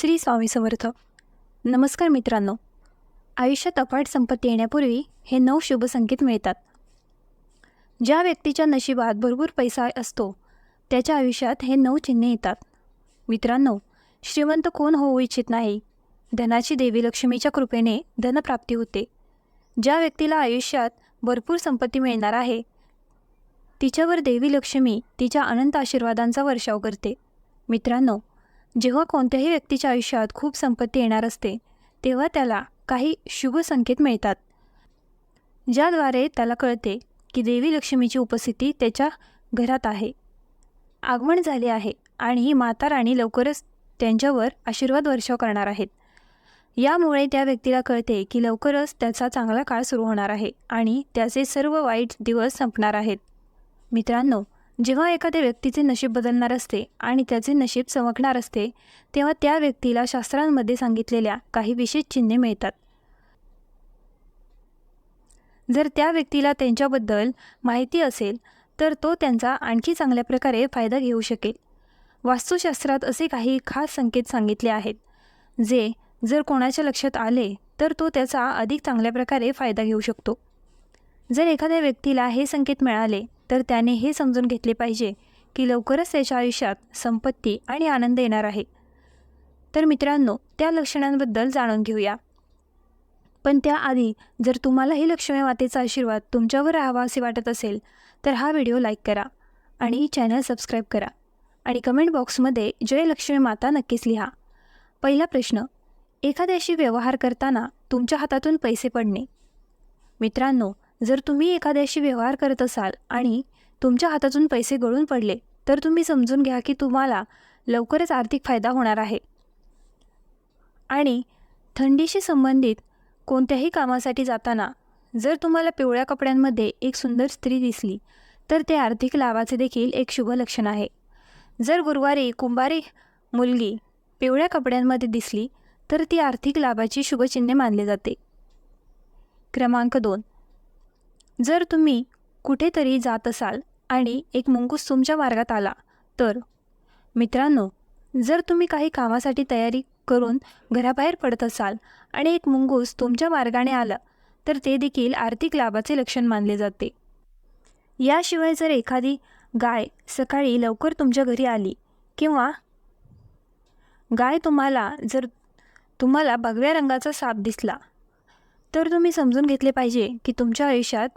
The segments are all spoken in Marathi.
श्री स्वामी समर्थ. नमस्कार मित्रांनो. आयुष्यात अफाट संपत्ती येण्यापूर्वी हे नऊ शुभ संकेत मिळतात. ज्या व्यक्तीच्या नशिबात भरपूर पैसा असतो त्याच्या आयुष्यात हे नऊ चिन्हे येतात. मित्रांनो श्रीमंत कोण होऊ इच्छित नाही? धनाची देवी लक्ष्मीच्या कृपेने धनप्राप्ती होते. ज्या व्यक्तीला आयुष्यात भरपूर संपत्ती मिळणार आहे तिच्यावर देवी लक्ष्मी तिच्या अनंत आशीर्वादांचा वर्षाव करते. मित्रांनो जेव्हा कोणत्याही व्यक्तीच्या आयुष्यात खूप संपत्ती येणार असते तेव्हा त्याला काही शुभ संकेत मिळतात. ज्याद्वारे त्याला कळते की देवी लक्ष्मीची उपस्थिती त्याच्या घरात आहे. आगमन झाले आहे आणि ही माता राणी लवकरच त्यांच्यावर आशीर्वाद वर्षाव करणार आहेत. यामुळे त्या व्यक्तीला कळते की लवकरच त्याचा चांगला काळ सुरू होणार आहे आणि त्याचे सर्व वाईट दिवस संपणार आहेत. मित्रांनो जेव्हा एखाद्या व्यक्तीचे नशीब बदलणार असते आणि त्याचे नशीब चमकणार असते तेव्हा त्या व्यक्तीला शास्त्रांमध्ये सांगितलेल्या काही विशेष चिन्हे मिळतात. जर त्या व्यक्तीला त्यांच्याबद्दल माहिती असेल तर तो त्यांचा आणखी चांगल्या प्रकारे फायदा घेऊ शकेल. वास्तुशास्त्रात असे काही खास संकेत सांगितले आहेत जे जर कोणाच्या लक्षात आले तर तो त्याचा अधिक चांगल्या प्रकारे फायदा घेऊ शकतो. जर एखाद्या व्यक्तीला हे संकेत मिळाले तर त्याने हे समजून घेतले पाहिजे की लवकरच त्याच्या आयुष्यात संपत्ती आणि आनंद येणार आहे. तर मित्रांनो त्या लक्षणांबद्दल जाणून घेऊया. पण त्याआधी जर तुम्हाला ही लक्ष्मी मातेचा आशीर्वाद तुमच्यावर राहावा असे वाटत असेल तर हा व्हिडिओ लाईक करा आणि चॅनल सबस्क्राईब करा आणि कमेंट बॉक्समध्ये जय लक्ष्मी माता नक्कीच लिहा. पहिला प्रश्न एखाद्याशी व्यवहार करताना तुमच्या हातातून पैसे पडणे. मित्रांनो जर तुम्ही एखाद्याशी व्यवहार करत असाल आणि तुमच्या हातातून पैसे गळून पडले तर तुम्ही समजून घ्या की तुम्हाला लवकरच आर्थिक फायदा होणार आहे. आणि थंडीशी संबंधित कोणत्याही कामासाठी जाताना जर तुम्हाला पिवळ्या कपड्यांमध्ये एक सुंदर स्त्री दिसली तर ते आर्थिक लाभाचे देखील एक शुभ लक्षण आहे. जर गुरुवारी कुंभारी मुलगी पिवळ्या कपड्यांमध्ये दिसली तर ती आर्थिक लाभाची शुभचिन्हे मानले जाते. क्रमांक दोन. जर तुम्ही कुठेतरी जात असाल आणि एक मुंगूस तुमच्या मार्गात आला तर मित्रांनो जर तुम्ही काही कामासाठी तयारी करून घराबाहेर पडत असाल आणि एक मुंगूस तुमच्या मार्गाने आलं तर ते देखील आर्थिक लाभाचे लक्षण मानले जाते. याशिवाय जर एखादी गाय सकाळी लवकर तुमच्या घरी आली किंवा गाय तुम्हाला जर तुम्हाला भगव्या रंगाचा साप दिसला तर तुम्ही समजून घेतले पाहिजे की तुमच्या आयुष्यात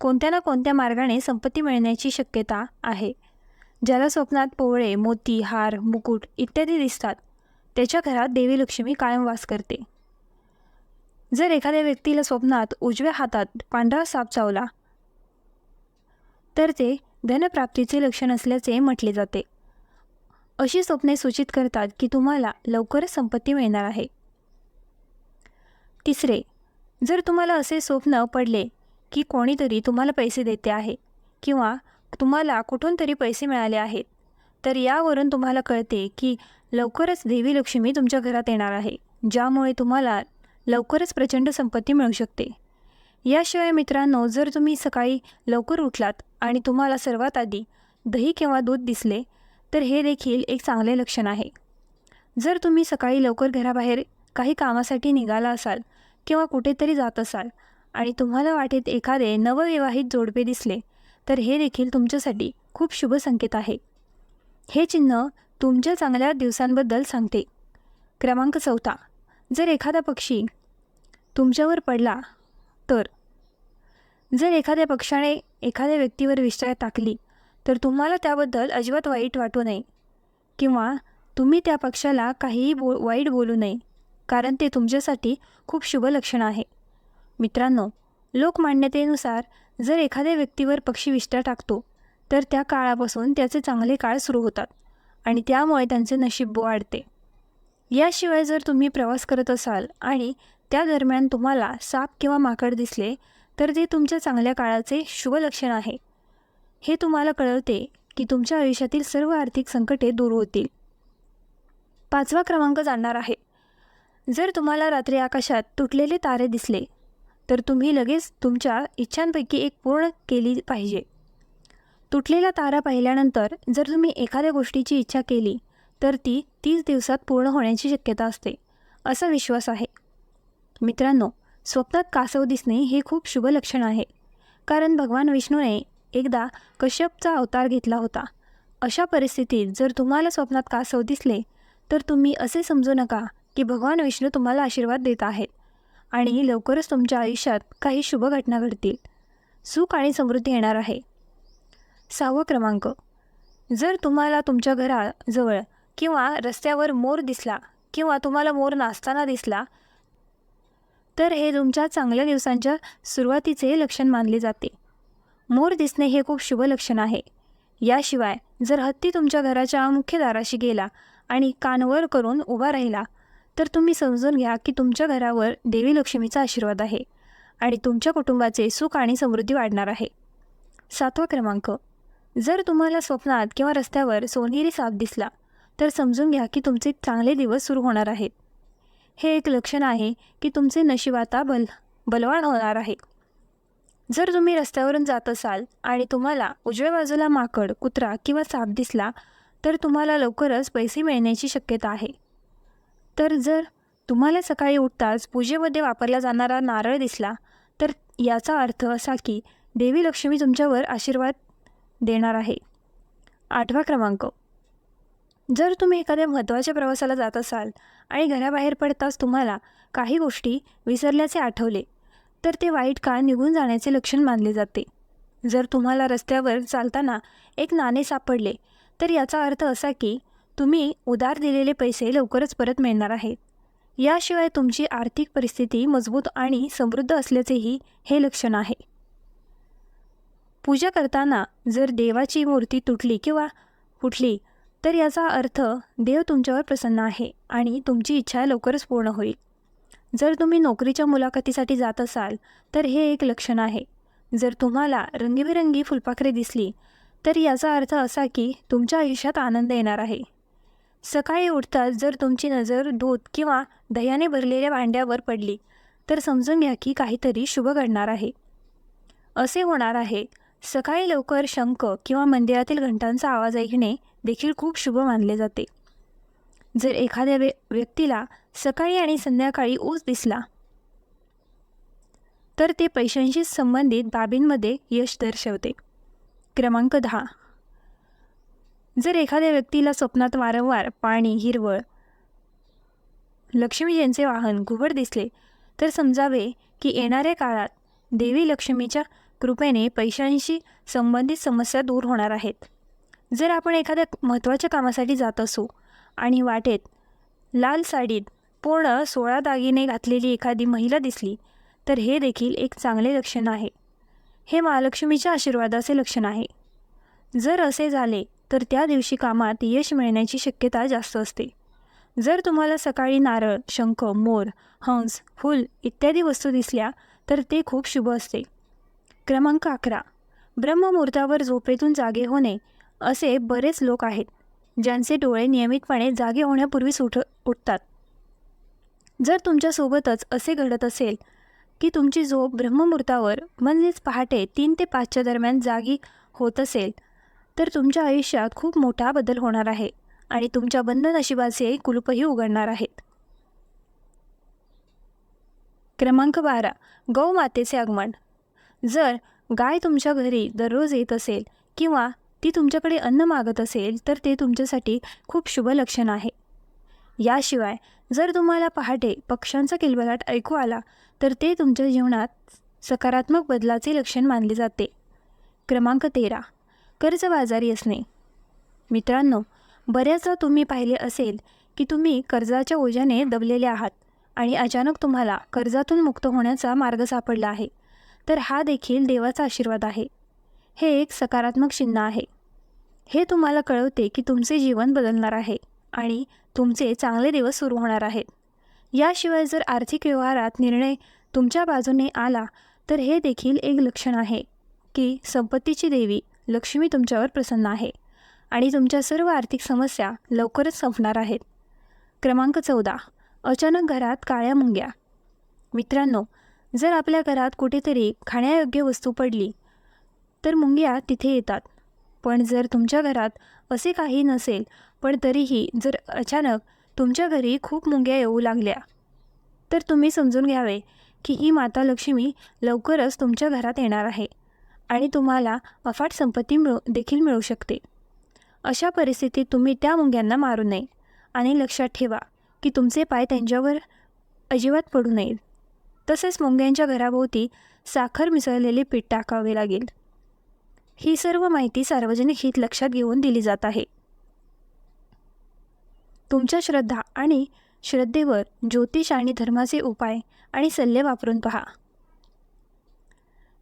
कोणत्या ना कोणत्या मार्गाने संपत्ती मिळण्याची शक्यता आहे. ज्याला स्वप्नात पोवळे मोती हार मुकुट इत्यादी दिसतात त्याच्या घरात देवी लक्ष्मी कायम वास करते. जर एखाद्या व्यक्तीला स्वप्नात उजव्या हातात पांढरा साप चावला तर ते धनप्राप्तीचे लक्षण असल्याचे म्हटले जाते. अशी स्वप्ने सूचित करतात की तुम्हाला लवकरच संपत्ती मिळणार आहे. तिसरे जर तुम्हाला असे स्वप्न पडले की कोणीतरी तुम्हाला पैसे देते आहे किंवा तुम्हाला कुठून तरी पैसे मिळाले आहेत तर यावरून तुम्हाला कळते की लवकरच देवी लक्ष्मी तुमच्या घरात येणार आहे ज्यामुळे तुम्हाला लवकरच प्रचंड संपत्ती मिळू शकते. याशिवाय मित्रांनो जर तुम्ही सकाळी लवकर उठलात आणि तुम्हाला सर्वात आधी दही किंवा दूध दिसले तर हे देखील एक चांगले लक्षण आहे. जर तुम्ही सकाळी लवकर घराबाहेर काही कामासाठी निघाला असाल किंवा कुठेतरी जात असाल आणि तुम्हाला वाटेत एखादे नवविवाहित जोडपे दिसले तर हे देखील तुमच्यासाठी खूप शुभ संकेत आहे. हे चिन्ह तुमच्या चांगल्या दिवसांबद्दल सांगते. क्रमांक चौथा. जर एखादा पक्षी तुमच्यावर पडला तर जर एखाद्या पक्षाने एखाद्या व्यक्तीवर विष्ठा टाकली तर तुम्हाला त्याबद्दल अजिबात वाईट वाटू नये किंवा तुम्ही त्या पक्षाला काहीही बो वाईट बोलू नये कारण ते तुमच्यासाठी खूप शुभ लक्षण आहे. मित्रांनो लोकमान्यतेनुसार जर एखाद्या व्यक्तीवर पक्षी विष्ठा टाकतो तर त्या काळापासून त्याचे चांगले काळ सुरू होतात आणि त्यामुळे त्यांचे नशीब वाढते. याशिवाय जर तुम्ही प्रवास करत असाल आणि त्या दरम्यान तुम्हाला साप किंवा माकड दिसले तर ते तुमच्या चांगल्या काळाचे शुभ लक्षण आहे. हे तुम्हाला कळवते की तुमच्या आयुष्यातील सर्व आर्थिक संकटे दूर होतील. पाचवा क्रमांक जाणणार आहे. जर तुम्हाला रात्री आकाशात तुटलेले तारे दिसले तर तुम्ही लगेच तुमच्या इच्छांपैकी एक पूर्ण केली पाहिजे. तुटलेला तारा पाहिल्यानंतर जर तुम्ही एखाद्या गोष्टीची इच्छा केली तर ती तीस दिवसात पूर्ण होण्याची शक्यता असते असा विश्वास आहे. मित्रांनो स्वप्नात कासव दिसणे हे खूप शुभ लक्षण आहे. कारण भगवान विष्णूने एकदा कश्यपचा अवतार घेतला होता. अशा परिस्थितीत जर तुम्हाला स्वप्नात कासव दिसले तर तुम्ही असे समजू नका की भगवान विष्णू तुम्हाला आशीर्वाद देत आहेत. आणि लवकरच तुमच्या आयुष्यात काही शुभ घटना घडतील. सुख आणि समृद्धी येणार आहे. सहावा क्रमांक. जर तुम्हाला तुमच्या घराजवळ किंवा रस्त्यावर मोर दिसला किंवा तुम्हाला मोर नाचताना दिसला तर हे तुमच्या चांगल्या दिवसांच्या सुरुवातीचे लक्षण मानले जाते. मोर दिसणे हे खूप शुभ लक्षण आहे. याशिवाय जर हत्ती तुमच्या घराच्या मुख्य दाराशी गेला आणि कानवर करून उभा राहिला तर तुम्ही समजून घ्या की तुमच्या घरावर देवी लक्ष्मीचा आशीर्वाद आहे आणि तुमच्या कुटुंबाचे सुख आणि समृद्धी वाढणार आहे. सातवा क्रमांक. जर तुम्हाला स्वप्नात किंवा रस्त्यावर सोनेरी साप दिसला तर समजून घ्या की तुमचे चांगले दिवस सुरू होणार आहेत. हे एक लक्षण आहे की तुमचे नशीब आता बल बलवान होणार आहे. जर तुम्ही रस्त्यावरून जात असाल आणि तुम्हाला उजव्या बाजूला माकड कुत्रा किंवा साप दिसला तर तुम्हाला लवकरच पैसे मिळण्याची शक्यता आहे. तर जर तुम्हाला सकाळी उठताच पूजेमध्ये वापरला जाणारा नारळ दिसला तर याचा अर्थ असा की देवी लक्ष्मी तुमच्यावर आशीर्वाद देणार आहे. आठवा क्रमांक. जर तुम्ही एखाद्या महत्त्वाच्या प्रवासाला जात असाल आणि घराबाहेर पडताच तुम्हाला काही गोष्टी विसरल्याचे आठवले तर ते वाईट काळ निघून जाण्याचे लक्षण मानले जाते. जर तुम्हाला रस्त्यावर चालताना एक नाणे सापडले तर याचा अर्थ असा की तुम्ही उधार दिलेले पैसे लवकरच परत मिळणार आहेत. याशिवाय तुमची आर्थिक परिस्थिती मजबूत आणि समृद्ध असल्याचेही हे लक्षण आहे. पूजा करताना जर देवाची मूर्ती तुटली किंवा फुटली तर याचा अर्थ देव तुमच्यावर प्रसन्न आहे आणि तुमची इच्छा लवकरच पूर्ण होईल. जर तुम्ही नोकरीच्या मुलाखतीसाठी जात असाल तर हे एक लक्षण आहे. जर तुम्हाला रंगीबेरंगी फुलपाखरे दिसली तर याचा अर्थ असा की तुमच्या आयुष्यात आनंद येणार आहे. सकाळी उठताच जर तुमची नजर दूध किंवा दह्याने भरलेल्या भांड्यावर पडली तर समजून घ्या की काहीतरी शुभ घडणार आहे. असे होणार आहे. सकाळी लवकर शंख किंवा मंदिरातील घंटांचा आवाज ऐकणे देखील खूप शुभ मानले जाते. जर एखाद्या व्य व्यक्तीला सकाळी आणि संध्याकाळी ऊस दिसला तर ते पैशांशी संबंधित बाबींमध्ये यश दर्शवते. क्रमांक दहा. जर एखाद्या व्यक्तीला स्वप्नात वारंवार पाणी हिरवळ लक्ष्मी यांचे वाहन घुबड दिसले तर समजावे की येणाऱ्या काळात देवी लक्ष्मीच्या कृपेने पैशांशी संबंधित समस्या दूर होणार आहेत. जर आपण एखाद्या महत्त्वाच्या कामासाठी जात असू आणि वाटेत लाल साडीत पूर्ण सोळा दागिने घातलेली एखादी महिला दिसली तर हे देखील एक चांगले लक्षण आहे. हे महालक्ष्मीच्या आशीर्वादाचे लक्षण आहे. जर असे झाले तर त्या दिवशी कामात यश मिळण्याची शक्यता जास्त असते. जर तुम्हाला सकाळी नारळ शंख मोर हंस फूल इत्यादी वस्तू दिसल्या तर ते खूप शुभ असते. क्रमांक अकरा. ब्रह्ममुहूर्तावर झोपेतून जागे होणे असे बरेच लोक आहेत ज्यांचे डोळे नियमितपणे जागे होण्यापूर्वीच उठ उठतात. जर तुमच्यासोबतच असे घडत असेल की तुमची झोप ब्रह्ममुहूर्तावर म्हणजेच पहाटे तीन ते पाचच्या दरम्यान जागी होत असेल तर तुमच्या आयुष्यात खूप मोठा बदल होणार आहे आणि तुमच्या बंद नशिबाचे कुलूपही उघडणार आहेत. क्रमांक बारा. गौमातेचे आगमन. जर गाय तुमच्या घरी दररोज येत असेल किंवा ती तुमच्याकडे अन्न मागत असेल तर ते तुमच्यासाठी खूप शुभ लक्षण आहे. याशिवाय जर तुम्हाला पहाटे पक्ष्यांचा किलबलाट ऐकू आला तर ते तुमच्या जीवनात सकारात्मक बदलाचे लक्षण मानले जाते. क्रमांक तेरा. कर्जबाजारी असणे. मित्रांनो बऱ्याचदा तुम्ही पाहिले असेल की तुम्ही कर्जाच्या ओझ्याने दबलेले आहात आणि अचानक तुम्हाला कर्जातून मुक्त होण्याचा मार्ग सापडला आहे. तर हा देखील देवाचा आशीर्वाद आहे. हे एक सकारात्मक चिन्ह आहे. हे तुम्हाला कळवते की तुमचे जीवन बदलणार आहे आणि तुमचे चांगले दिवस सुरू होणार आहेत. याशिवाय जर आर्थिक व्यवहारात निर्णय तुमच्या बाजूने आला तर हे देखील एक लक्षण आहे की संपत्तीची देवी लक्ष्मी तुमच्यावर प्रसन्न आहे आणि तुमच्या सर्व आर्थिक समस्या लवकरच संपणार आहेत. क्रमांक चौदा. अचानक घरात काळ्या मुंग्या. मित्रांनो जर आपल्या घरात कुठेतरी खाण्यायोग्य वस्तू पडली तर मुंग्या तिथे येतात. पण जर तुमच्या घरात असे काही नसेल पण तरीही जर अचानक तुमच्या घरी खूप मुंग्या येऊ लागल्या तर तुम्ही समजून घ्यावे की ही माता लक्ष्मी लवकरच तुमच्या घरात येणार आहे. आणि तुम्हाला अफाट संपत्ती मिळू देखील मिळू शकते. अशा परिस्थितीत तुम्ही त्या मुंग्यांना मारू नये आणि लक्षात ठेवा की तुमचे पाय त्यांच्यावर अजिबात पडू नयेत. तसेच मुंग्यांच्या घराभोवती साखर मिसळलेले पीठ टाकावे लागेल. ही सर्व माहिती सार्वजनिक हित लक्षात घेऊन दिली जात आहे. तुमच्या श्रद्धा आणि श्रद्धेवर ज्योतिष आणि धर्माचे उपाय आणि सल्ले वापरून पहा.